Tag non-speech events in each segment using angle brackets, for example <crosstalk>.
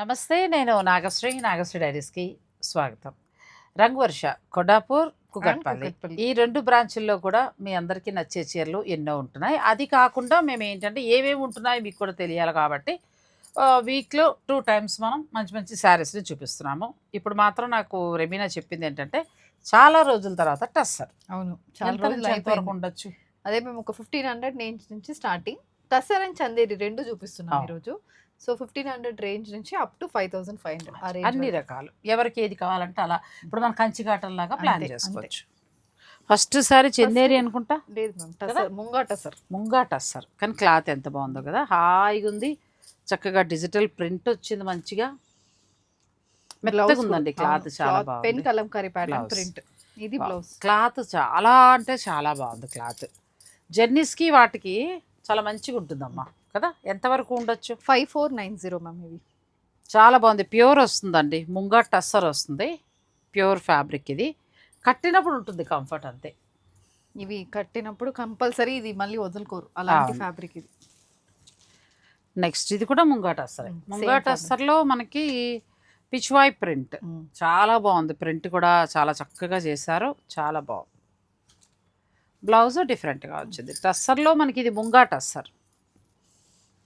నమస్తే నేను నాగశ్రీ నాగశ్రీ డైరీస్కి స్వాగతం. రంగువర్ష కొడాపూర్ కుకట్పల్లి. కుకట్పల్లి. ఈ రెండు బ్రాంచుల్లో కూడా మీ అందరికీ నచ్చే చీరలు ఎన్నో ఉంటున్నాయి. అది కాకుండా మేము ఏంటంటే ఏమేమి ఉంటున్నాయి మీకు కూడా తెలియాలి కాబట్టి వీక్లో టూ టైమ్స్ మనం మంచి మంచి శారీస్ని చూపిస్తున్నాము. ఇప్పుడు మాత్రం నాకు రెమీనా చెప్పింది ఏంటంటే చాలా రోజుల తర్వాత టస్సర్. అవును చాలా రోజులు వరకు ఉండొచ్చు? అదే మేము ఒక ఫిఫ్టీన్ హండ్రెడ్ నుంచి స్టార్టింగ్ టసర్ అండ్ చందేరి రెండు చూపిస్తున్నాం. ఈరోజు. సో ఫిఫ్టీన్ హండ్రెడ్ రేంజ్ నుంచి up to five thousand five hundred అన్ని రకాలు. ఎవరికి ఏది కావాలంటే అలా. ఇప్పుడు మనం కంచి కాటన్ లాగా ప్లాన్ చేసుకోవచ్చు. ఫస్ట్ సారి చందేరి అనుకుంటా? లేదు మ్యామ్ కదా? టసర్ ముంగా టసర్ ముంగా టస్సర్ కానీ క్లాత్ ఎంత బాగుందో కదా. హాయిగా ఉంది. చక్కగా డిజిటల్ ప్రింట్ వచ్చింది మంచిగా. ఉందండి క్లాత్ చాలా పెన్ బాగుంది. కలంకారీ ప్యాటర్న్. ప్రింట్. ఇది బ్లౌజ్ క్లాత్ చాలా అంటే చాలా బాగుంది క్లాత్. జర్నీస్కి వాటికి చాలా మంచిగా ఉంటుందమ్మా. కదా? ఎంతవరకు ఉండొచ్చు? Five four nine zero ma'am ఇవి. చాలా బాగుంది. ప్యూర్ వస్తుందండి. ముంగా టస్సర్ వస్తుంది. ప్యూర్ ఫ్యాబ్రిక్ ఇది. కట్టినప్పుడు ఉంటుంది కంఫర్ట్ అంతే. ఇవి కట్టినప్పుడు కంపల్సరీ ఇది మళ్ళీ వదులుకోరు. అలాంటి. ఫ్యాబ్రిక్ ఇది. నెక్స్ట్ ఇది కూడా ముంగా టస్సరే. ముంగా టస్సర్లో మనకి పిచ్వాయ్ ప్రింట్. చాలా బాగుంది. ప్రింట్ కూడా చాలా చక్కగా చేశారు. చాలా బాగుంది. బ్లౌజ్ డిఫరెంట్గా వచ్చింది. టస్సర్లో మనకి ఇది ముంగా టస్సర్.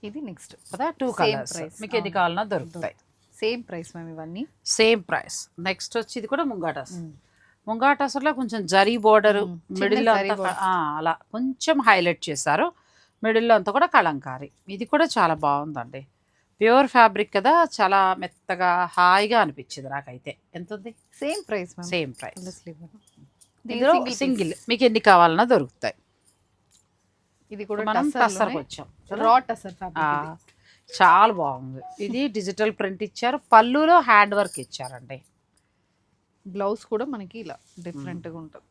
ఇది నెక్స్ట్ కదా టూ కలర్స్. మీకు ఎన్ని. కావాలన్నా దొరుకుతాయి. సేమ్ ప్రైస్ మ్యామ్ ఇవన్నీ. సేమ్ ప్రైస్ నెక్స్ట్ వచ్చి ఇది కూడా ముంగా టస్సర్ ముంగా టస్సర్లో కొంచెం జరీ బోర్డర్ Mm, చిన్న మిడిల్ అలా కొంచెం హైలైట్ చేశారు. మిడిల్లో అంతా కూడా కలంకారీ. ఇది కూడా చాలా బాగుందండి. ప్యూర్ ఫ్యాబ్రిక్ కదా చాలా మెత్తగా హాయిగా అనిపించింది నాకైతే. ఎంత ఉంది same price same price single. మీకు ఎన్ని కావాలన్నా దొరుకుతాయి. ఇది కూడా మనం టస్సర్కి వచ్చాం? రా టసర్ చాలా బాగుంది. ఇది డిజిటల్ ప్రింట్ ఇచ్చారు. పళ్ళులో హ్యాండ్ వర్క్ ఇచ్చారండి. బ్లౌజ్ కూడా మనకి ఇలా డిఫరెంట్గా ఉంటుంది.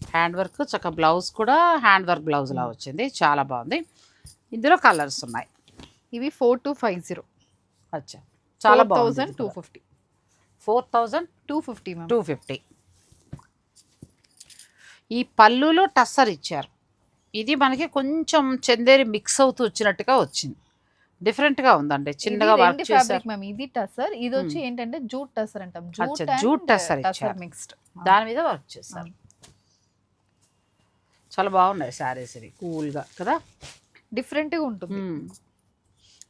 హ్యాండ్ వర్క్ చక్క బ్లౌజ్ కూడా హ్యాండ్ వర్క్ బ్లౌజ్ లా వచ్చింది. చాలా బాగుంది. ఇందులో కలర్స్ ఉన్నాయి. ఇవి ఫోర్ టు ఫైవ్ జీరో అచ్చా. చాలా బాగుంది thousand two fifty four thousand two fifty two fifty ఈ పళ్ళులో టస్సర్ ఇచ్చారు. ఇది మనకి కొంచెం చందేరి మిక్స్ అవుతూ వచ్చినట్టుగా వచ్చింది. డిఫరెంట్గా ఉందండి. చిన్నగా వర్క్ చేశారు. మ్యామ్ ఇది టసర్ ఇది వచ్చి ఏంటంటే జూట్ టసర్ అంటాం. జూట్ టసర్ ఇచ్చారు. మిక్స్డ్ దాని మీద వర్క్ చేశారు. చాలా బాగున్నాయి శారీస్ ఇవి. కూల్గా కదా? డిఫరెంట్గా ఉంటుంది. మ్మ్.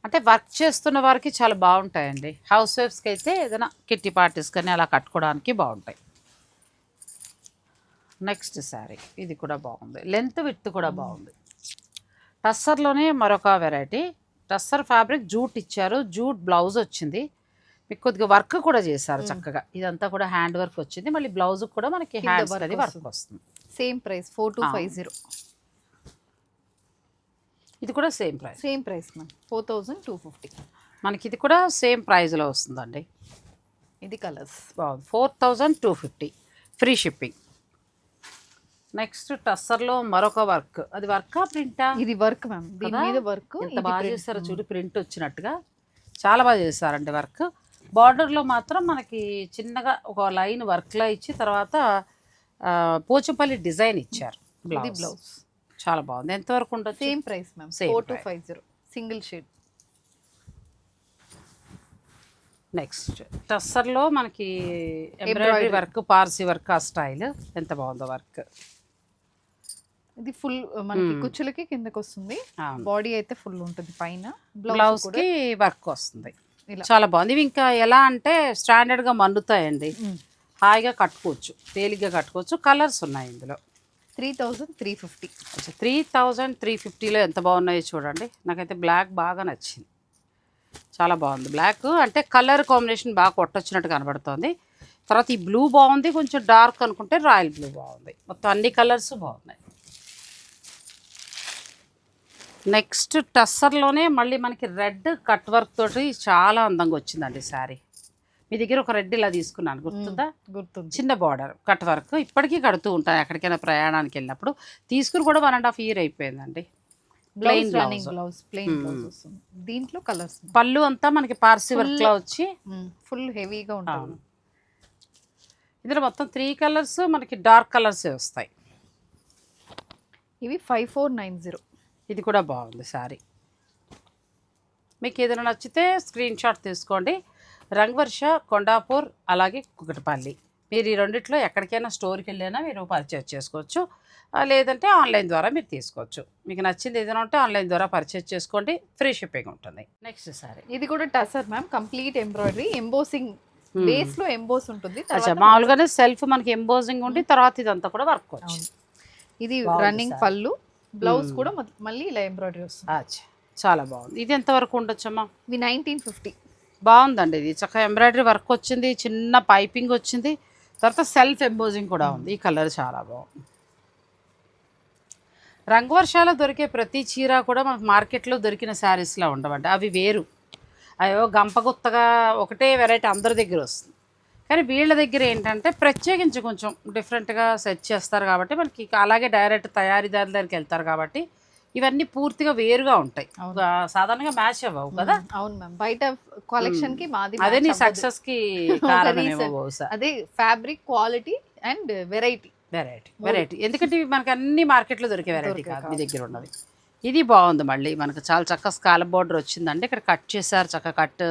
అంటే వర్క్ చేస్తున్న వారికి చాలా బాగుంటాయండి. హౌస్ వైఫ్స్కి అయితే ఏదైనా కిట్టి పార్టీస్ కానీ అలా కట్టుకోవడానికి బాగుంటాయి. నెక్స్ట్ శారీ. ఇది కూడా బాగుంది. లెంత్ విత్ కూడా బాగుంది. టస్సర్లోనే మరొక వెరైటీ. టస్సర్ ఫ్యాబ్రిక్ జూట్ ఇచ్చారు. జూట్ బ్లౌజ్ వచ్చింది. మీకు కొద్దిగా వర్క్ కూడా చేశారు. చక్కగా. ఇదంతా కూడా హ్యాండ్ వర్క్ వచ్చింది. మళ్ళీ బ్లౌజ్ కూడా మనకి work అది వర్క్ వస్తుంది. Same price four two. Five zero. ఇది కూడా same price. Same price ma'am four thousand two fifty. మనకి ఇది కూడా సేమ్ ప్రైస్లో వస్తుందండి. ఇది కలర్స్. బాగుంది. Four thousand two fifty. Free shipping. Next టస్సర్లో మరొక వర్క్. అది వర్కా ప్రింటా? ఇది వర్క్ మ్యామ్. దీని? మీద వర్క్ ఎంత బాగా చేస్తారో చూడు ప్రింట్ వచ్చినట్టుగా. చాలా బాగా చేస్తారండి వర్క్. బార్డర్లో మాత్రం మనకి చిన్నగా ఒక లైన్ వర్క్లా ఇచ్చి తర్వాత పోచంపల్లి డిజైన్ ఇచ్చారు బ్లౌజ్. బ్లౌజ్. చాలా బాగుంది. ఎంతవరకు ఉండొచ్చు same price ma'am. Four two. Five zero. Single shade. Next టస్సర్లో మనకి ఎంబ్రాయిడరీ. వర్క్ పార్సీ వర్క్ ఆ స్టైల్. ఎంత బాగుందో వర్క్. ఇది ఫుల్ మనకి. కుచ్చులకి కిందకి వస్తుంది బాడీ అయితే ఫుల్ ఉంటుంది పైన. బ్లౌజ్కి వర్క్ వస్తుంది. చాలా బాగుంది. ఇవి ఇంకా ఎలా అంటే స్టాండర్డ్గా మండుతాయండి Hmm. హాయిగా కట్టుకోవచ్చు. తేలిగ్గా కట్టుకోవచ్చు. కలర్స్ ఉన్నాయి ఇందులో. Three thousand three fifty. Three thousand three ఫిఫ్టీలో ఎంత బాగున్నాయో చూడండి. నాకైతే బ్లాక్ బాగా నచ్చింది. చాలా బాగుంది. బ్లాక్ అంటే కలర్ కాంబినేషన్ బాగా కొట్టొచ్చినట్టు కనబడుతోంది. తర్వాత ఈ బ్లూ బాగుంది. కొంచెం డార్క్ అనుకుంటే రాయల్ బ్లూ బాగుంది. మొత్తం అన్ని కలర్స్ బాగున్నాయి. నెక్స్ట్ టస్సర్లోనే మళ్ళీ మనకి రెడ్ కట్ వర్క్ తోటి చాలా అందంగా వచ్చిందండి శారీ. మీ దగ్గర ఒక రెడ్ ఇలా తీసుకున్నాను గుర్తుందా? గుర్తుంది. చిన్న బార్డర్ కట్ వర్క్ ఇప్పటికీ కడుతూ ఉంటాను ఎక్కడికైనా ప్రయాణానికి వెళ్ళినప్పుడు. తీసుకుని కూడా వన్ అండ్ హాఫ్ ఇయర్ అయిపోయిందండి. Blouse running. Blouse plain. Blouse వస్తుంది. దీంట్లో కలర్స్ పళ్ళు అంతా మనకి పార్సీ వర్క్ లా వచ్చి ఫుల్ హెవీగా. ఉంటుంది. ఇందులో మొత్తం త్రీ కలర్స్ మనకి డార్క్ కలర్స్ వస్తాయి. ఇవి ఫైవ్ ఫోర్ నైన్ జీరో ఇది కూడా బాగుంది శారీ. మీకు ఏదైనా నచ్చితే స్క్రీన్ షాట్ తీసుకోండి. రంగవర్ష కొండాపూర్ అలాగే కుకటపల్లి. మీరు ఈ రెండిట్లో ఎక్కడికైనా స్టోర్కి వెళ్ళైనా మీరు పర్చేజ్ చేసుకోవచ్చు. లేదంటే ఆన్లైన్ ద్వారా మీరు తీసుకోవచ్చు. మీకు నచ్చింది ఏదైనా ఉంటే ఆన్లైన్ ద్వారా పర్చేజ్ చేసుకోండి. ఫ్రీ షిప్పింగ్ ఉంటుంది. నెక్స్ట్ సారీ ఇది కూడా tussar ma'am complete embroidery embossing బేస్లో ఎంబోస్ ఉంటుంది. మామూలుగానే సెల్ఫ్ మనకి ఎంబోజింగ్ ఉండి తర్వాత ఇదంతా కూడా వర్క్. ఇది రన్నింగ్. పళ్ళు. బ్లౌజ్. కూడా మళ్ళీ ఇలా ఎంబ్రాయిడరీ వస్తుంది. అచ్చా చాలా బాగుంది. ఇది ఎంతవరకు ఉండొచ్చమ్మా? ఇది నైన్టీన్ ఫిఫ్టీ. బాగుందండి ఇది. చక్కగా ఎంబ్రాయిడరీ వర్క్ వచ్చింది చిన్న పైపింగ్ వచ్చింది తర్వాత సెల్ఫ్ ఎంబోజింగ్ కూడా ఉంది. ఈ కలర్ చాలా బాగుంది. రంగవర్షాలు దొరికే ప్రతి చీర కూడా మనకు మార్కెట్లో దొరికిన శారీస్లో ఉండవండి. అవి వేరు. అయ్యో గంపగుత్తగా ఒకటే వెరైటీ అందరి దగ్గర వస్తుంది. కానీ వీళ్ళ దగ్గర ఏంటంటే ప్రత్యేకించి కొంచెం డిఫరెంట్గా సెట్ చేస్తారు కాబట్టి మనకి అలాగే డైరెక్ట్ తయారీదారుల దగ్గరికి వెళ్తారు కాబట్టి ఇవన్నీ పూర్తిగా వేరుగా ఉంటాయి. సాధారణంగా మ్యాచ్ అవ్వవు కదా? అవును మ్యామ్. బయట కలెక్షన్కి మాది అదే నీ. సక్సెస్కి <laughs> అదే fabric quality and variety variety variety ఎందుకంటే మనకి అన్ని మార్కెట్లో దొరికే వెరైటీ కాదు మీ దగ్గర ఉన్నది ఇది బాగుంది మళ్ళీ. మనకు చాలా చక్కగా స్కాలప్ బార్డర్ వచ్చిందండి ఇక్కడ కట్ చేశారు చక్కగా కట్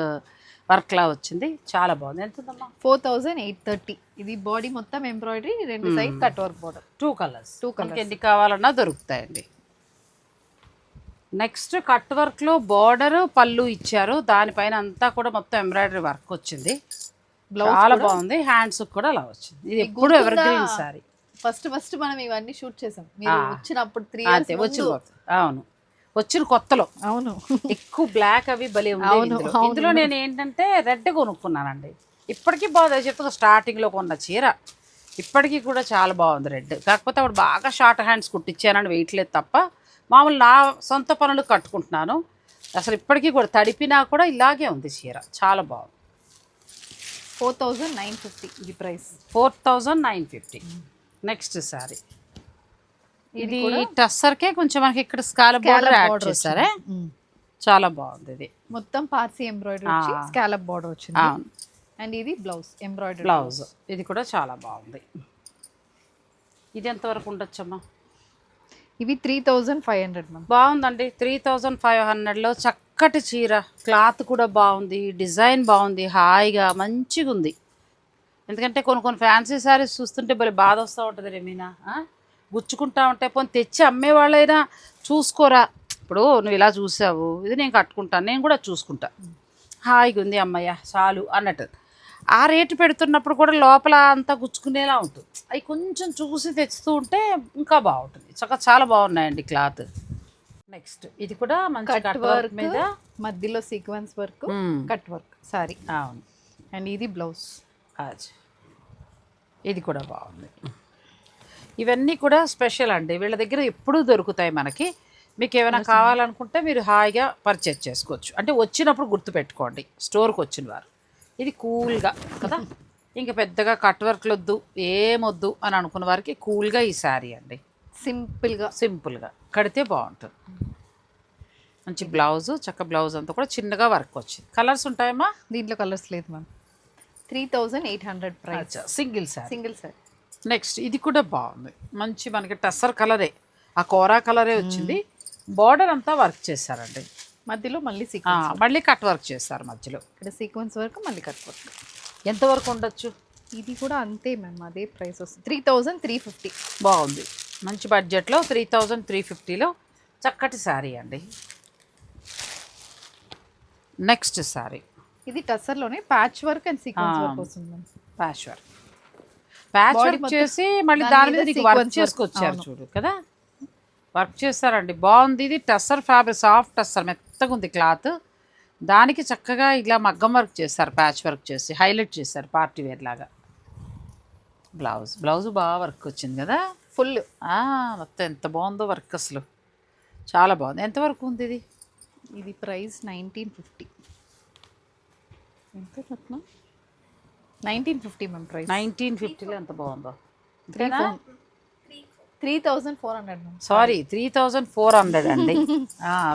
వర్క్ లా వచ్చింది. చాలా బాగుంది. ఎంత ఉందమ్మా ఫోర్ థౌజండ్ ఎయిట్ థర్టీ. ఇది బాడీ మొత్తం ఎంబ్రాయిడరీ రెండు. Side cut work border. Two colours. మనకి colours. ఎన్ని కావాలన్నా దొరుకుతాయండి. నెక్స్ట్ కట్ వర్క్లో బార్డర్ పళ్ళు ఇచ్చారు. దానిపైన అంతా కూడా మొత్తం ఎంబ్రాయిడరీ వర్క్ వచ్చింది. చాలా బాగుంది. హ్యాండ్స్ కూడా అలా వచ్చింది. ఇది ఎప్పుడు ever? Green sari. First first మనం ఇవన్నీ షూట్ చేసాం. మీరు. వచ్చినప్పుడు త్రీ అవును. వచ్చిన కొత్తలో. అవును. ఎక్కువ బ్లాక్ అవి భలే అవును, ఇందులో. నేను ఏంటంటే రెడ్ కొనుక్కున్నానండి. ఇప్పటికీ బాగుంది. చెప్తా స్టార్టింగ్లో కొన్న చీర ఇప్పటికీ కూడా చాలా బాగుంది రెడ్. కాకపోతే అప్పుడు బాగా షార్ట్ హ్యాండ్స్ కుట్టించానని వేయట్లేదు తప్ప మామూలు నా సొంత పనులు కట్టుకుంటున్నాను. అసలు ఇప్పటికీ కూడా తడిపినా కూడా ఇలాగే ఉంది చీర. చాలా బాగుంది. ఫోర్ థౌజండ్ నైన్ ఫిఫ్టీ ఇది price. Four thousand nine fifty. Next sari ఇది టస్సర్కే కొంచెం మనకి ఇక్కడ స్కాలప్ బార్డర్ యాడ్ చేశారే? చాలా బాగుంది ఇది. మొత్తం పార్సీ ఎంబ్రాయిడరీ స్కాలప్ బార్డర్ వచ్చింది. అండ్ ఇది బ్లౌజ్ ఎంబ్రాయిడరీ బ్లౌజ్. ఇది కూడా చాలా బాగుంది. ఇది ఎంతవరకు ఉండొచ్చమ్మా? ఇవి three thousand five hundred ma'am బాగుందండి. త్రీ థౌజండ్ ఫైవ్ హండ్రెడ్లో చక్కటి చీర. క్లాత్ కూడా బాగుంది. డిజైన్ బాగుంది. హాయిగా మంచిగా ఉంది ఎందుకంటే కొన్ని కొన్ని ఫ్యాన్సీ శారీస్ చూస్తుంటే భలే బాధ వస్తూ ఉంటుంది రేమీనా? గుచ్చుకుంటా ఉంటే పోనీ తెచ్చి అమ్మే వాళ్ళైనా చూసుకోరా. ఇప్పుడు నువ్వు ఇలా చూసావు ఇది నేను కట్టుకుంటాను నేను కూడా చూసుకుంటా. హాయిగా ఉంది అమ్మయ్య చాలు అన్నట్టు. ఆ రేటు పెడుతున్నప్పుడు కూడా లోపల అంతా గుచ్చుకునేలా ఉంటుంది. అవి కొంచెం చూసి తెచ్చుతూ ఉంటే ఇంకా బాగుంటుంది. చక్కగా చాలా బాగున్నాయండి క్లాత్. నెక్స్ట్ ఇది కూడా మంచి కట్ వర్క్ మీద మధ్యలో sequence work. Cut work sari అవును. అండ్ ఇది బ్లౌజ్ ఇది కూడా బాగుంది. ఇవన్నీ కూడా స్పెషల్ అండి. వీళ్ళ దగ్గర ఎప్పుడూ దొరుకుతాయి మనకి. మీకు ఏమైనా కావాలనుకుంటే మీరు హాయిగా పర్చేజ్ చేసుకోవచ్చు. అంటే వచ్చినప్పుడు గుర్తుపెట్టుకోండి. స్టోర్కి వచ్చిన వారు ఇది కూల్గా కదా? ఇంకా పెద్దగా కట్ వర్క్లు వద్దు ఏమొద్దు అని అనుకున్న వారికి కూల్గా ఈ శారీ అండి. సింపుల్గా సింపుల్గా. కడితే బాగుంటుంది. మంచి బ్లౌజ్ చక్క బ్లౌజ్ అంతా కూడా చిన్నగా వర్క్ వచ్చింది. కలర్స్ ఉంటాయమ్మా? దీంట్లో కలర్స్ లేదు ma'am three thousand eight hundred price single sari. Single sir next ఇది కూడా బాగుంది. మంచి మనకి టస్సర్ కలరే ఆ కోరా కలరే వచ్చింది. బార్డర్ అంతా వర్క్ చేశారండి. మధ్యలో మళ్ళీ మళ్ళీ కట్ వర్క్ చేస్తారు మధ్యలో. ఇక్కడ సీక్వెన్స్ వర్క్ మళ్ళీ కట్ వర్క్. ఎంతవరకు ఉండొచ్చు? ఇది కూడా అంతే మ్యామ్ అదే ప్రైస్ వస్తుంది. త్రీ థౌజండ్ త్రీ ఫిఫ్టీ బాగుంది. మంచి బడ్జెట్లో త్రీ థౌజండ్ త్రీ ఫిఫ్టీలో చక్కటి శారీ అండి. నెక్స్ట్ శారీ. ఇది టస్సర్లోనే patch work and sequence. Work వస్తుంది ma'am patch work patch work చేసి మళ్ళీ దాని మీద నీకు వర్క్. చేసుకొచ్చారు. చూడు కదా? వర్క్ చేస్తారండి బాగుంది. ఇది టస్సర్ ఫ్యాబ్రిక్ సాఫ్ట్ టస్సర్ మెత్తగా ఉంది క్లాత్. దానికి చక్కగా ఇలా మగ్గం వర్క్ చేస్తారు ప్యాచ్ వర్క్ చేసి హైలైట్ చేస్తారు పార్టీ వేర్ లాగా. బ్లౌజ్ బ్లౌజ్ బాగా వర్క్ వచ్చింది కదా? ఫుల్ మొత్తం ఎంత బాగుందో వర్క్ అసలు. చాలా బాగుంది. ఎంత వరకు ఉంది ఇది? ఇది ప్రైస్ నైన్టీన్ ఫిఫ్టీ ఎంత nineteen fifty ma'am price. Nineteen ఫిఫ్టీలో ఎంత బాగుందో. Three thousand four hundred ma'am. Sorry three thousand four hundred అండి.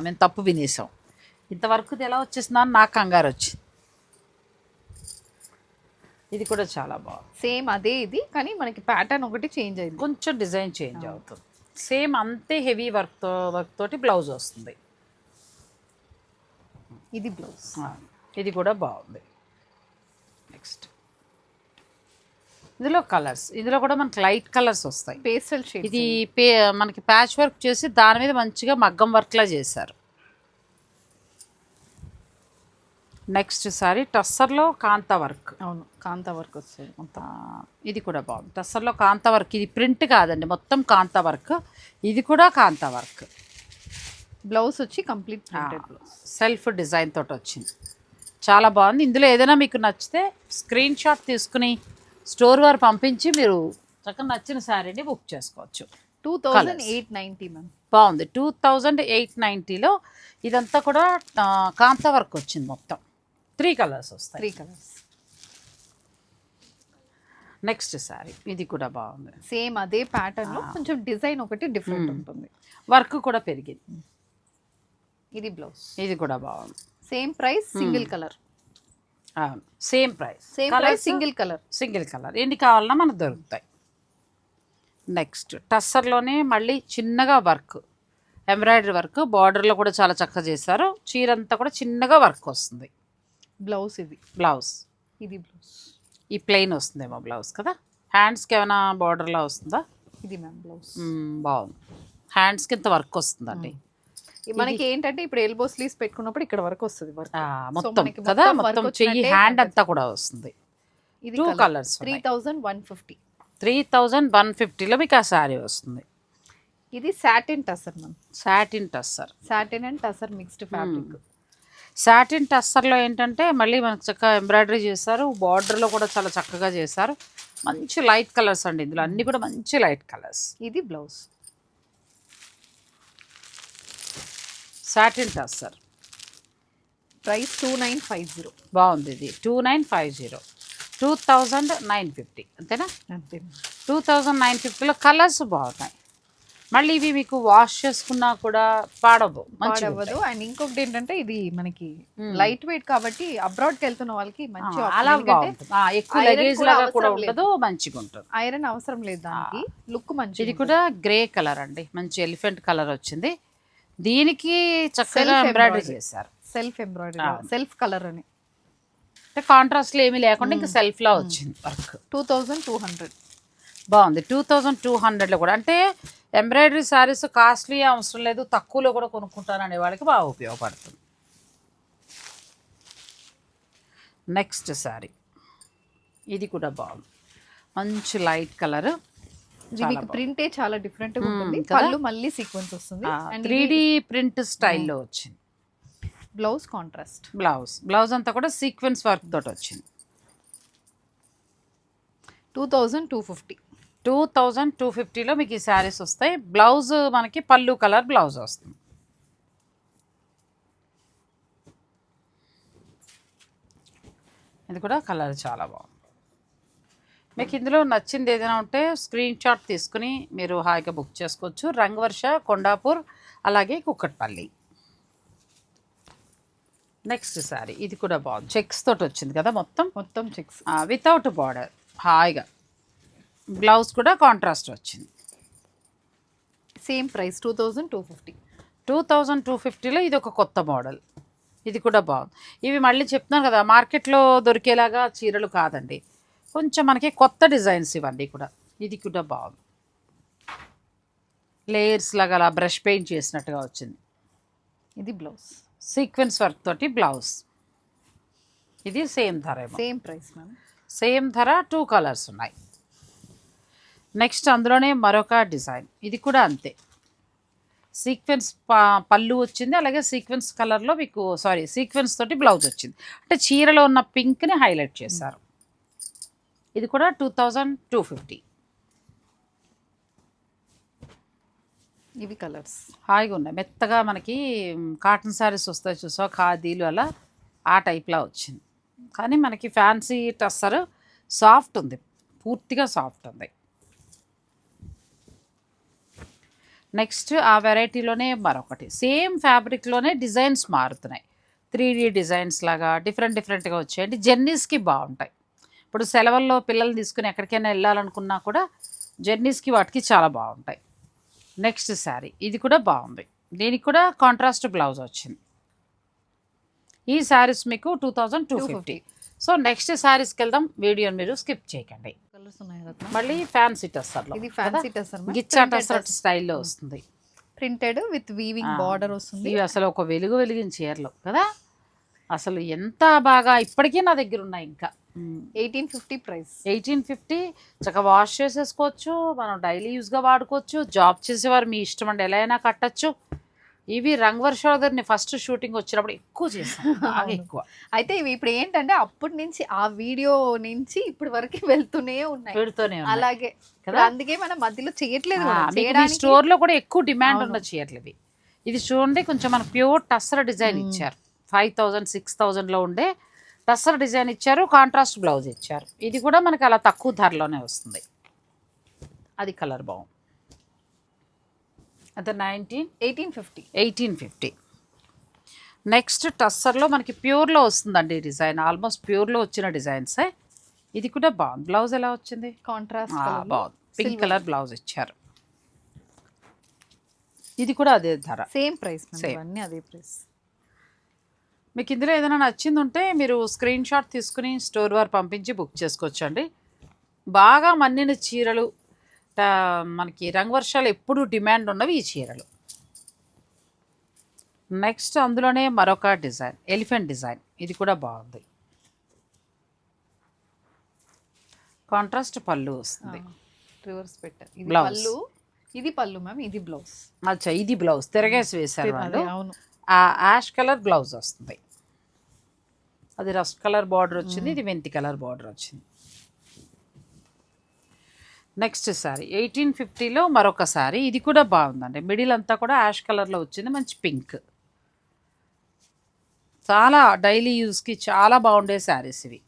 మేము తప్పు వినేసాం ఇంతవరకు ఎలా వచ్చేసిందా అని నాకు కంగారు వచ్చింది. ఇది కూడా చాలా బాగుంది. సేమ్ అదే ఇది కానీ మనకి ప్యాటర్న్ ఒకటి చేంజ్ అయింది. కొంచెం డిజైన్ చేంజ్ అవుతుంది. సేమ్ అంతే హెవీ వర్క్తో వర్క్ తోటి బ్లౌజ్ వస్తుంది. ఇది బ్లౌజ్. ఇది కూడా బాగుంది. నెక్స్ట్. ఇందులో కలర్స్ ఇందులో కూడా మనకి లైట్ కలర్స్ వస్తాయి. పేస్టల్ షేడ్ ఇది పే మనకి ప్యాచ్ వర్క్ చేసి దాని మీద మంచిగా మగ్గం వర్క్లా చేశారు. నెక్స్ట్ సారీ టస్సర్లో కాంతా వర్క్ అవును కాంతా వర్క్ వస్తుంది. ఇది కూడా బాగుంది. టస్సర్లో కాంతా వర్క్ ఇది ప్రింట్ కాదండి మొత్తం కాంతా వర్క్ ఇది కూడా కాంతా వర్క్ బ్లౌజ్ వచ్చి కంప్లీట్ బ్లౌజ్ సెల్ఫ్ డిజైన్ తోటి వచ్చింది. చాలా బాగుంది. ఇందులో ఏదైనా మీకు నచ్చితే స్క్రీన్ షాట్ తీసుకుని స్టోర్ వారు పంపించి మీరు చక్కగా నచ్చిన శారీని బుక్ చేసుకోవచ్చు. Two thousand eight ninety ma'am. బాగుంది. టూ థౌజండ్ ఎయిట్ నైంటీలో ఇదంతా కూడా కాంతా వర్క్ వచ్చింది మొత్తం. త్రీ కలర్స్ వస్తాయి. త్రీ కలర్స్ నెక్స్ట్ శారీ ఇది కూడా బాగుంది. సేమ్ అదే ప్యాటర్న్లో కొంచెం డిజైన్ ఒకటి డిఫరెంట్ Hmm. ఉంటుంది. వర్క్ కూడా పెరిగింది. ఇది బ్లౌజ్ ఇది కూడా బాగుంది. సేమ్ ప్రైస్ సింగిల్ కలర్ అవును same price same price single colour single colour ఎన్ని కావాలన్నా మనకు దొరుకుతాయి. నెక్స్ట్ టస్సర్లోనే మళ్ళీ చిన్నగా వర్క్ ఎంబ్రాయిడరీ వర్క్ బార్డర్లో కూడా చాలా చక్కగా చేశారు. చీర అంతా కూడా చిన్నగా వర్క్ వస్తుంది. బ్లౌజ్ ఇది. బ్లౌజ్ ఇది బ్లౌజ్ ఈ ప్లెయిన్ వస్తుందేమో బ్లౌజ్ కదా? హ్యాండ్స్కి ఏమైనా బార్డర్లో వస్తుందా? ఇది మ్యామ్ బ్లౌజ్ మ్మ్, బాగుంది. హ్యాండ్స్కి ఇంత వర్క్ వస్తుందండి? మనకి ఏంటంటే ఇప్పుడు ఎల్బో స్లీవ్స్ పెట్టుకున్నప్పుడు ఇక్కడ వరకు వస్తుంది మొత్తం కదా మొత్తం చెయ్యి హ్యాండ్. అంతా కూడా వస్తుంది. ఇది two colours three thousand one fifty three thousand one ఫిఫ్టీలో మీకు ఆ శారీ వస్తుంది. ఇది satin tussar ma'am satin tussar satin and tussar mixed fabric satin టస్సర్లో ఏంటంటే మళ్ళీ మనకు చక్కగా ఎంబ్రాయిడరీ చేశారు బార్డర్లో కూడా చాలా చక్కగా చేశారు. మంచి లైట్ కలర్స్ అండి ఇందులో అన్నీ కూడా మంచి లైట్ కలర్స్ ఇది blouse satin tussar. Price two nine five zero. బాగుంది ఇది. Two nine five zero. Two thousand nine fifty. అంతేనా? అంతే. టూ థౌజండ్ నైన్ ఫిఫ్టీలో కలర్స్ బాగున్నాయి. మళ్ళీ ఇవి మీకు వాష్ చేసుకున్నా కూడా పాడవు. పాడవ్వదు. అండ్ ఇంకొకటి ఏంటంటే ఇది మనకి. లైట్ వెయిట్ కాబట్టి అబ్రాడ్కి వెళ్తున్న వాళ్ళకి మంచి అలా ఎక్కువ లగేజ్ లాగా కూడా. ఉండదు. మంచిగా ఉంటుంది ఐరన్ అవసరం లేదు దానికి. లుక్ మంచి ఇది కూడా గ్రే కలర్ అండి. మంచి ఎలిఫెంట్ కలర్ వచ్చింది. దీనికి చక్కగా ఎంబ్రాయిడరీ. చేశారు. Self embroidery. సెల్ఫ్ కలర్ అని. అంటే కాంట్రాస్ట్లో ఏమీ లేకుండా ఇంకా సెల్ఫ్ లా వచ్చింది work two thousand two hundred బాగుంది. టూ థౌజండ్ టూ హండ్రెడ్లో కూడా. అంటే ఎంబ్రాయిడరీ శారీస్ కాస్ట్లీ అవసరం లేదు తక్కువలో కూడా కొనుక్కుంటాను అనే వాళ్ళకి బాగా ఉపయోగపడుతుంది. నెక్స్ట్ శారీ ఇది కూడా బాగుంది. మంచి లైట్ కలర్ ఇది మీకు ప్రింటే చాలా డిఫరెంట్ ఉంటుంది. కదా? పళ్ళు మళ్ళీ సీక్వెన్స్ వస్తుంది. త్రీ డి ప్రింట్ స్టైల్లో వచ్చింది. Blouse contrast. బ్లౌజ్. బ్లౌజ్ అంతా కూడా సీక్వెన్స్ వర్క్ తోటి వచ్చింది. Two thousand two fifty. Two thousand two ఫిఫ్టీలో మీకు ఈ శారీస్ వస్తాయి. బ్లౌజ్ మనకి పళ్ళు కలర్ బ్లౌజ్ వస్తుంది. ఇది కూడా కలర్ చాలా బాగుంది. మీకు ఇందులో నచ్చింది ఏదైనా ఉంటే స్క్రీన్ షాట్ తీసుకుని మీరు హాయిగా బుక్ చేసుకోవచ్చు. రంగవర్ష కొండాపూర్ అలాగే కుక్కట్పల్లి. నెక్స్ట్ శారీ ఇది కూడా బాగుంది. చెక్స్ తోటి వచ్చింది కదా మొత్తం? మొత్తం చెక్స్ వితౌట్ బార్డర్ హాయిగా. బ్లౌజ్ కూడా కాంట్రాస్ట్ వచ్చింది. Same price two thousand two fifty two thousand two ఫిఫ్టీలో ఇది ఒక కొత్త మోడల్ ఇది కూడా బాగుంది. ఇవి మళ్ళీ చెప్తున్నాను కదా మార్కెట్లో దొరికేలాగా చీరలు కాదండి. కొంచెం మనకి కొత్త డిజైన్స్ ఇవన్నీ కూడా ఇది కూడా బాగుంది. లేయర్స్ లాగా అలా బ్రష్ పెయింట్ చేసినట్టుగా వచ్చింది. ఇది బ్లౌజ్. సీక్వెన్స్ వర్క్ తోటి బ్లౌజ్. ఇది సేమ్ ధర సేమ్ ప్రైస్ మ్యామ్. సేమ్ ధర టూ కలర్స్ ఉన్నాయి. నెక్స్ట్ అందులోనే మరొక డిజైన్ ఇది కూడా అంతే. సీక్వెన్స్ పళ్ళు వచ్చింది అలాగే సీక్వెన్స్ కలర్లో మీకు సారీ సీక్వెన్స్ తోటి బ్లౌజ్ వచ్చింది. అంటే చీరలో ఉన్న పింక్ని హైలైట్ చేశారు. ఇది కూడా టూ థౌజండ్ టూ ఫిఫ్టీ. ఇవి కలర్స్. హాయిగా ఉన్నాయి. మెత్తగా మనకి కాటన్ శారీస్ వస్తాయి చూసా ఖాదీలు అలా. ఆ టైప్లో వచ్చింది. కానీ మనకి ఫ్యాన్సీ టస్సర్ సాఫ్ట్ ఉంది. పూర్తిగా సాఫ్ట్ ఉంది. నెక్స్ట్ ఆ వెరైటీలోనే మరొకటి. సేమ్ ఫ్యాబ్రిక్లోనే డిజైన్స్ మారుతున్నాయి. త్రీ డిజైన్స్ లాగా డిఫరెంట్ డిఫరెంట్గా వచ్చాయి అంటే జర్నీస్కి బాగుంటాయి. ఇప్పుడు సెలవుల్లో పిల్లల్ని తీసుకుని ఎక్కడికైనా వెళ్ళాలనుకున్నా కూడా జర్నీస్కి వాటికి చాలా బాగుంటాయి. నెక్స్ట్ శారీ ఇది కూడా బాగుంది. దీనికి కూడా కాంట్రాస్ట్ బ్లౌజ్ వచ్చింది. ఈ శారీస్ మీకు two thousand two 250. Fifty. So next శారీస్కి వెళ్దాం వీడియోని మీరు స్కిప్ చేయకండి. మళ్ళీ ఫ్యాన్సీ టస్సర్లో ఇది ఫ్యాన్సీ టసర్ గిచ్చా టస్సర్ స్టైల్లో వస్తుంది. Printed with weaving. బార్డర్ వస్తుంది. ఇవి అసలు ఒక వెలుగు వెలిగిన చీరలు కదా? అసలు ఎంత బాగా ఇప్పటికీ నా దగ్గర ఉన్నాయి ఇంకా. Eighteen fifty price eighteen fifty చక్కగా వాష్ చేసేసుకోవచ్చు మనం డైలీ యూస్గా వాడుకోవచ్చు జాబ్ చేసేవారు మీ ఇష్టం అండి ఎలా అయినా కట్టచ్చు ఇవి రంగవర్ షోదర్ని ఫస్ట్ షూటింగ్ వచ్చినప్పుడు ఎక్కువ చేసాం <laughs> బాగా అవును. ఎక్కువ అయితే ఇవి ఇప్పుడు ఏంటంటే అప్పటి నుంచి ఆ వీడియో నుంచి ఇప్పటి వరకు వెళ్తూనే ఉన్నాయి పెడుతూనే ఉన్నాయి. అలాగే కదా? అందుకే మనం మధ్యలో చేయట్లేదు స్టోర్లో కూడా ఎక్కువ డిమాండ్. ఉన్న ఇవి ఇది చూడండి కొంచెం మన ప్యూర్ టస్సర్ డిజైన్. ఇచ్చారు ఫైవ్ థౌజండ్ సిక్స్ థౌజండ్లో ఉండే టస్సర్ డిజైన్ ఇచ్చారు కాంట్రాస్ట్ బ్లౌజ్ ఇచ్చారు. ఇది కూడా మనకి అలా తక్కువ ధరలోనే వస్తుంది. అది కలర్ బాగుంది. అదే nineteen eighteen fifty eighteen fifty next టస్సర్లో మనకి ప్యూర్లో వస్తుందండి ఈ డిజైన్. ఆల్మోస్ట్ ప్యూర్లో వచ్చిన డిజైన్సే. ఇది కూడా బాగుంది. బ్లౌజ్ ఎలా వచ్చింది? కాంట్రాస్ట్ బాగుంది. పింక్. కలర్ బ్లౌజ్ ఇచ్చారు. ఇది కూడా అదే ధర. Same price. అన్ని అదే ప్రైస్ మీకు ఇందులో ఏదైనా నచ్చింది ఉంటే మీరు స్క్రీన్ షాట్ తీసుకుని స్టోర్ వారు పంపించి బుక్ చేసుకోవచ్చు అండి బాగా మన్నిన చీరలు మనకి రంగవర్షాలు ఎప్పుడు డిమాండ్ ఉన్నవి ఈ చీరలు. నెక్స్ట్ అందులోనే మరొక డిజైన్ ఎలిఫెంట్ డిజైన్. ఇది కూడా బాగుంది. కాంట్రాస్ట్ పళ్ళు వస్తుంది. రివర్స్ పెట్టారు. ఇది. పళ్ళు ఇది పళ్ళు మ్యామ్ ఇది బ్లౌజ్. అచ్చా ఇది బ్లౌజ్. తిరగేసి వేశారు వాళ్ళు. అవును. ఆ యాష్ కలర్ బ్లౌజ్ వస్తుంది. అది రస్ట్ కలర్ బార్డర్ వచ్చింది ఇది మెంతి కలర్ బార్డర్ వచ్చింది. నెక్స్ట్ సారీ ఎయిటీన్ ఫిఫ్టీలో మరొక సారీ ఇది కూడా బాగుందండి. మిడిల్ అంతా కూడా యాష్ కలర్లో వచ్చింది మంచి పింక్. చాలా డైలీ యూస్కి చాలా బాగుండే శారీస్ ఇవి.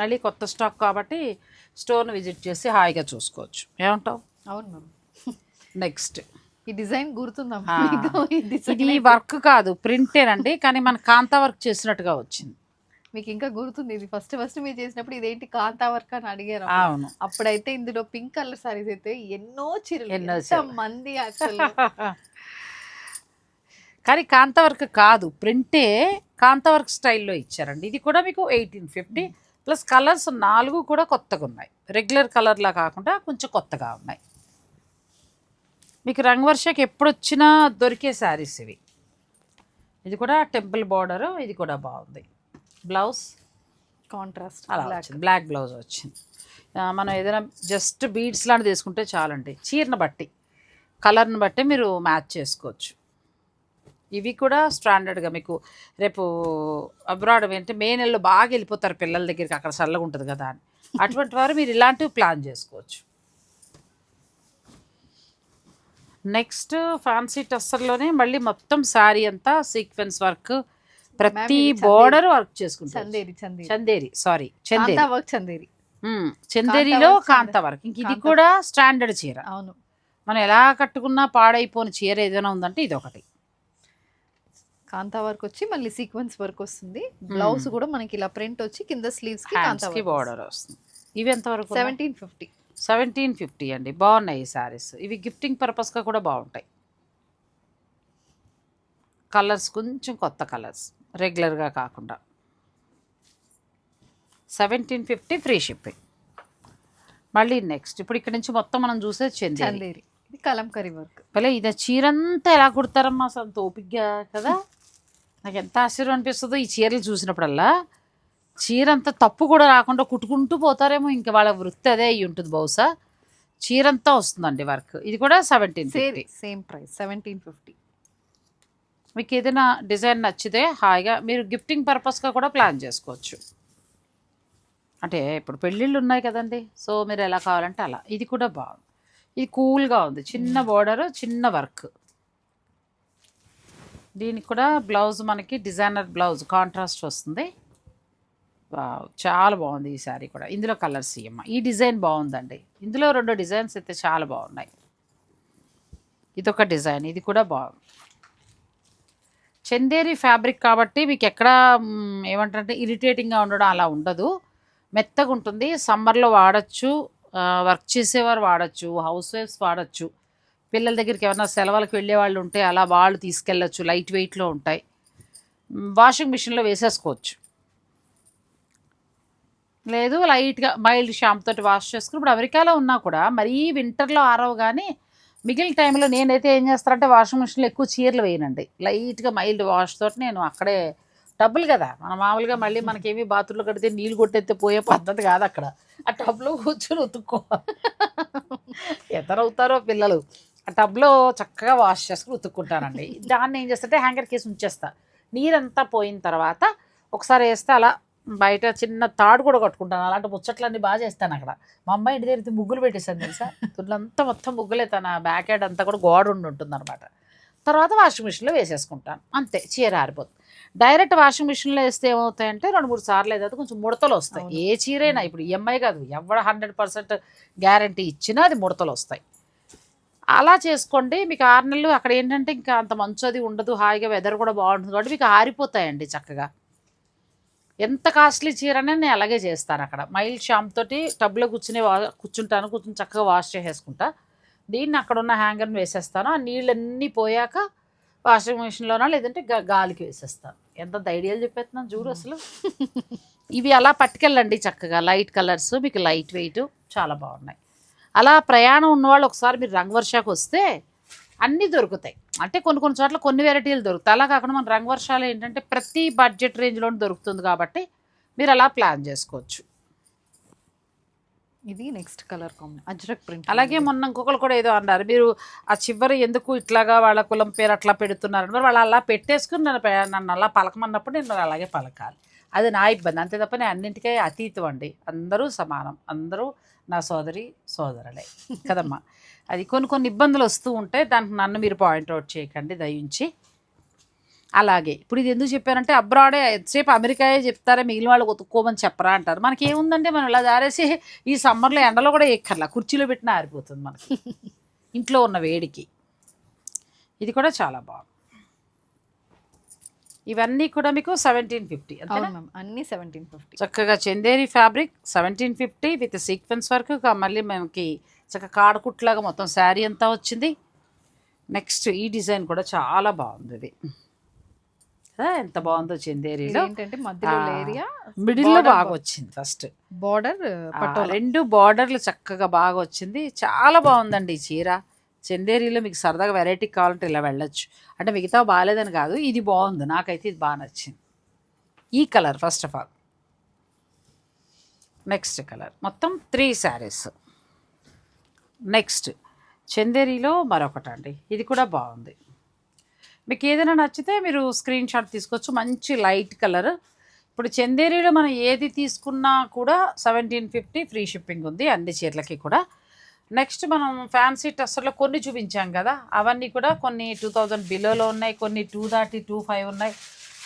మళ్ళీ కొత్త స్టాక్ కాబట్టి స్టోర్ని విజిట్ చేసి హాయిగా చూసుకోవచ్చు. ఏమంటావు? అవును నెక్స్ట్. ఈ డిజైన్ గుర్తుందా ఇది వర్క్ కాదు ప్రింటేనండి కానీ మన కాంతా వర్క్ చేసినట్టుగా వచ్చింది. మీకు ఇంకా గుర్తుంది ఇది ఫస్ట్ ఫస్ట్ మీరు చేసినప్పుడు ఇదేంటి కాంతా వర్క్ అని అడిగారు. అవును. అప్పుడైతే ఇందులో పింక్ కలర్ సారీస్ అయితే ఎన్నో చీరలు ఎన్నో. మంది <laughs> కానీ కాంతా వర్క్ కాదు ప్రింటే కాంతా వర్క్ స్టైల్లో ఇచ్చారండి. ఇది కూడా మీకు ఎయిటీన్ ఫిఫ్టీ ప్లస్ కలర్స్ నాలుగు కూడా కొత్తగా ఉన్నాయి రెగ్యులర్ కలర్లా కాకుండా కొంచెం కొత్తగా ఉన్నాయి. మీకు రంగవర్షకి ఎప్పుడు వచ్చినా దొరికే శారీస్ ఇవి. ఇది కూడా టెంపుల్ బార్డర్ ఇది కూడా బాగుంది. బ్లౌజ్? కాంట్రాస్ట్ అలా వచ్చింది. బ్లాక్ బ్లౌజ్ వచ్చింది. మనం ఏదైనా జస్ట్ బీడ్స్ లాంటివి తీసుకుంటే చాలండి. చీరను బట్టి కలర్ని బట్టి మీరు మ్యాచ్ చేసుకోవచ్చు. ఇవి కూడా స్టాండర్డ్గా మీకు రేపు అబ్రాడ్ అంటే మే నెలలో బాగా వెళ్ళిపోతారు పిల్లల దగ్గరికి అక్కడ చల్లగా ఉంటుంది కదా అని. అటువంటి వారు మీరు ఇలాంటివి ప్లాన్ చేసుకోవచ్చు. నెక్స్ట్ ఫ్యాన్సీ టస్సర్లోనే మళ్ళీ మొత్తం శారీ అంతా సీక్వెన్స్ వర్క్. ప్రతి. బోర్డర్ వర్క్ చేసుకుంటారు చందేరి సారీ చందేరి. చందేరి. చందేరిలో కాంతా వర్క్. ఇంక ఇది కూడా స్టాండర్డ్ చీర. అవును. మనం ఎలా కట్టుకున్నా పాడైపోని చీర ఏదైనా ఉందంటే ఇది ఒకటి. కాంతా వర్క్ వచ్చి మళ్ళీ సీక్వెన్స్ వర్క్ వస్తుంది. బ్లౌజ్ కూడా మనకి ఇలా ప్రింట్ వచ్చి కింద స్లీవ్స్కి బార్డర్ వస్తుంది. ఇవి ఎంత వరకు సెవెంటీన్ ఫిఫ్టీ. సెవెంటీన్ ఫిఫ్టీ అండి. బాగున్నాయి ఈ శారీస్. ఇవి గిఫ్టింగ్ పర్పస్గా కూడా బాగుంటాయి. కలర్స్ కొంచెం కొత్త కలర్స్. రెగ్యులర్గా కాకుండా. Seventeen fifty free shipping. మళ్ళీ నెక్స్ట్. ఇప్పుడు ఇక్కడ నుంచి మొత్తం మనం చూసేది చందేరి. ఇది కలంకరీ వర్క్. భలే ఇది చీరంతా ఎలా కుడతారమ్మా అసలు అంత ఓపిగ్గా కదా? నాకు ఎంత ఆశ్చర్యం అనిపిస్తుందో ఈ చీరలు చూసినప్పుడల్లా. చీర అంతా తప్పు కూడా రాకుండా కుట్టుకుంటూ పోతారేమో ఇంకా వాళ్ళ వృత్తి అదే అయి ఉంటుంది బహుశా. చీరంతా వస్తుందండి వర్క్. ఇది కూడా seventeen fifty same price seventeen fifty మీకు ఏదైనా డిజైన్ నచ్చితే హాయిగా మీరు గిఫ్టింగ్ పర్పస్గా కూడా ప్లాన్ చేసుకోవచ్చు. అంటే ఇప్పుడు పెళ్ళిళ్ళు ఉన్నాయి కదండి. సో మీరు ఎలా కావాలంటే అలా. ఇది కూడా బాగుంది. ఇది కూల్గా ఉంది. చిన్న బార్డర్ చిన్న వర్క్. దీనికి కూడా బ్లౌజ్ మనకి డిజైనర్ బ్లౌజ్ కాంట్రాస్ట్ వస్తుంది. చాలా బాగుంది ఈ శారీ కూడా. ఇందులో కలర్స్ ఇయ్యమ్మ ఈ డిజైన్ బాగుందండి. ఇందులో రెండు డిజైన్స్ అయితే చాలా బాగున్నాయి. ఇదొక డిజైన్ ఇది కూడా బాగుంది చందేరి ఫ్యాబ్రిక్ కాబట్టి మీకు ఎక్కడ ఏమంటారంటే ఇరిటేటింగ్గా ఉండడం అలా ఉండదు. మెత్తగా ఉంటుంది. సమ్మర్లో వాడచ్చు వర్క్ చేసేవారు వాడచ్చు హౌస్ వైఫ్స్ వాడచ్చు. పిల్లల దగ్గరికి ఏమైనా సెలవులకు వెళ్ళే వాళ్ళు ఉంటే అలా వాళ్ళు తీసుకెళ్ళచ్చు. లైట్ వెయిట్లో ఉంటాయి. వాషింగ్ మిషన్లో వేసేసుకోవచ్చు. లేదు లైట్గా మైల్డ్ షాంపూ తోటి వాష్ చేసుకుని ఇప్పుడు అమెరికాలో ఉన్నా కూడా మరీ వింటర్లో ఆరవు కానీ మిగిలిన టైంలో నేనైతే ఏం చేస్తానంటే వాషింగ్ మిషన్లో ఎక్కువ చీరలు వేయనండి. లైట్గా మైల్డ్ వాష్ తోటి నేను అక్కడే టబ్బులు కదా మన మామూలుగా మళ్ళీ మనకేమి బాత్రూంలో కడితే నీళ్ళు కొట్టేస్తే పోయే పద్ధతి కాదు అక్కడ. ఆ టబ్లో కూర్చొని ఉతుక్కోవాలి ఎదరవుతారో పిల్లలు. ఆ టబ్లో చక్కగా వాష్ చేసుకుని ఉతుక్కుంటానండి. దాన్ని ఏం చేస్తుంటే హ్యాంగర్ కేసు ఉంచేస్తా. నీరంతా పోయిన తర్వాత ఒకసారి వేస్తే అలా బయట చిన్న తాడు కూడా కట్టుకుంటాను. అలాంటి ముచ్చట్లన్నీ బాగా చేస్తాను అక్కడ. మా అమ్మాయి ఇంటి దగ్గర ముగ్గులు పెట్టేశాను తెలుసా? తుళ్ళంతా మొత్తం ముగ్గులే. తన బ్యాక్ హ్యాండ్ అంతా కూడా గోడ ఉండి ఉంటుంది అనమాట తర్వాత వాషింగ్ మిషన్లో వేసేసుకుంటాను. అంతే చీర ఆరిపోతుంది డైరెక్ట్ వాషింగ్ మిషన్లో వేస్తే ఏమవుతాయంటే రెండు మూడు సార్లు అయితే కొంచెం ముడతలు వస్తాయి. ఏ చీరైనా ఇప్పుడు ఈఎంఐ కాదు ఎవడ హండ్రెడ్ పర్సెంట్ గ్యారంటీ ఇచ్చినా అది ముడతలు వస్తాయి. అలా చేసుకోండి. మీకు ఆరు నెలలు అక్కడ ఏంటంటే ఇంకా అంత మంచు అది ఉండదు. హాయిగా వెదర్ కూడా బాగుంటుంది. కాబట్టి మీకు ఆరిపోతాయండి చక్కగా. ఎంత కాస్ట్లీ చీరనే నేను అలాగే చేస్తాను అక్కడ. మైల్డ్ షాంప్ తోటి టబ్లో కూర్చుని వా కూర్చుంటాను కూర్చుని చక్కగా వాష్ చేసేసుకుంటా. దీన్ని అక్కడ ఉన్న హ్యాంగర్ని వేసేస్తాను. ఆ నీళ్ళన్నీ పోయాక వాషింగ్ మిషన్లోనా లేదంటే గా- గాలికి వేసేస్తాను. ఎంత ఐడియాలు చెప్పేస్తున్నాను చూడు అసలు. ఇవి అలా పట్టుకెళ్ళండి చక్కగా. లైట్ కలర్స్ మీకు లైట్ వెయిట్ చాలా బాగున్నాయి. అలా ప్రయాణం ఉన్నవాళ్ళు ఒకసారి మీరు రంగవర్షాకు వస్తే అన్నీ దొరుకుతాయి. అంటే కొన్ని కొన్ని చోట్ల కొన్ని వెరైటీలు దొరుకుతాయి. అలా కాకుండా మన రంగవర్షాలు ఏంటంటే ప్రతి బడ్జెట్ రేంజ్లో దొరుకుతుంది కాబట్టి మీరు అలా ప్లాన్ చేసుకోవచ్చు. ఇది next colour combination Ajrakh print అలాగే మొన్న ఇంకొకరు కూడా ఏదో అన్నారు మీరు ఆ చివరి ఎందుకు ఇట్లాగా వాళ్ళ కులం పేరు అట్లా పెడుతున్నారు మరి వాళ్ళు అలా పెట్టేసుకుని నన్ను నన్ను అలా పలకమన్నప్పుడు నేను అలాగే పలకాలి. అది నా ఇబ్బంది. అంతే తప్ప నేను అన్నింటికీ అతీతం అండి. అందరూ సమానం. అందరూ నా సోదరి సోదరులే. కదమ్మా? అది కొన్ని కొన్ని ఇబ్బందులు వస్తూ ఉంటాయి దానికి నన్ను మీరు పాయింట్అవుట్ చేయకండి దయించి. అలాగే ఇప్పుడు ఇది ఎందుకు చెప్పారంటే అబ్రాడే ఎంతసేపు అమెరికాయే చెప్తారా మిగిలిన వాళ్ళు ఉతుక్కోమని చెప్పరా అంటారు. మనకి ఏముందంటే మనం ఇలా జారేసి ఈ సమ్మర్లో ఎండలో కూడా ఎక్కర్లా కుర్చీలో పెట్టినా ఆరిపోతుంది మనకి. ఇంట్లో ఉన్న వేడికి. ఇది కూడా చాలా బాగుంది. ఇవన్నీ కూడా మీకు సెవెంటీన్ ఫిఫ్టీ అన్ని సెవెంటీన్ ఫిఫ్టీ. చక్కగా Chanderi fabric seventeen fifty with sequence work మళ్ళీ మనకి చక్కగా కాడకుట్లాగా మొత్తం శారీ అంతా వచ్చింది. నెక్స్ట్ ఈ డిజైన్ కూడా చాలా బాగుంది ఇది. ఎంత బాగుందో చందేరిలో మిడిల్లో బాగా వచ్చింది ఫస్ట్ బార్డర్ రెండు బార్డర్లు చక్కగా బాగా వచ్చింది. చాలా బాగుందండి ఈ చీర. చందేరిలో మీకు సరదాగా వెరైటీ కావాలంటే ఇలా వెళ్ళొచ్చు. అంటే మిగతా బాగాలేదని కాదు ఇది బాగుంది. నాకైతే ఇది బాగా నచ్చింది. ఈ colour first of all next colour మొత్తం త్రీ శారీస్ నెక్స్ట్ చందేరిలో మరొకటి అండి ఇది కూడా బాగుంది. మీకు ఏదైనా నచ్చితే మీరు స్క్రీన్ షాట్ తీసుకోవచ్చు. మంచి లైట్ కలర్. ఇప్పుడు చందేరిలో మనం ఏది తీసుకున్నా కూడా సెవెంటీన్ ఫిఫ్టీ ఫ్రీ షిప్పింగ్ ఉంది అన్ని చీరలకి కూడా. నెక్స్ట్ మనం ఫ్యాన్సీ టస్టర్లో కొన్ని చూపించాం కదా. అవన్నీ కూడా కొన్ని టూ థౌజండ్ బిలోలో ఉన్నాయి కొన్ని టూ దాటి టూ ఫైవ్ ఉన్నాయి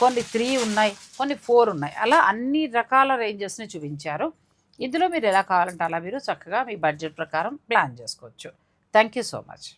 కొన్ని త్రీ ఉన్నాయి కొన్ని ఫోర్ ఉన్నాయి. అలా అన్ని రకాల రేంజెస్ని చూపించారు. ఇందులో మీరు ఎలా కావాలంటే అలా మీరు చక్కగా మీ బడ్జెట్ ప్రకారం ప్లాన్ చేసుకోవచ్చు. Thank you so much.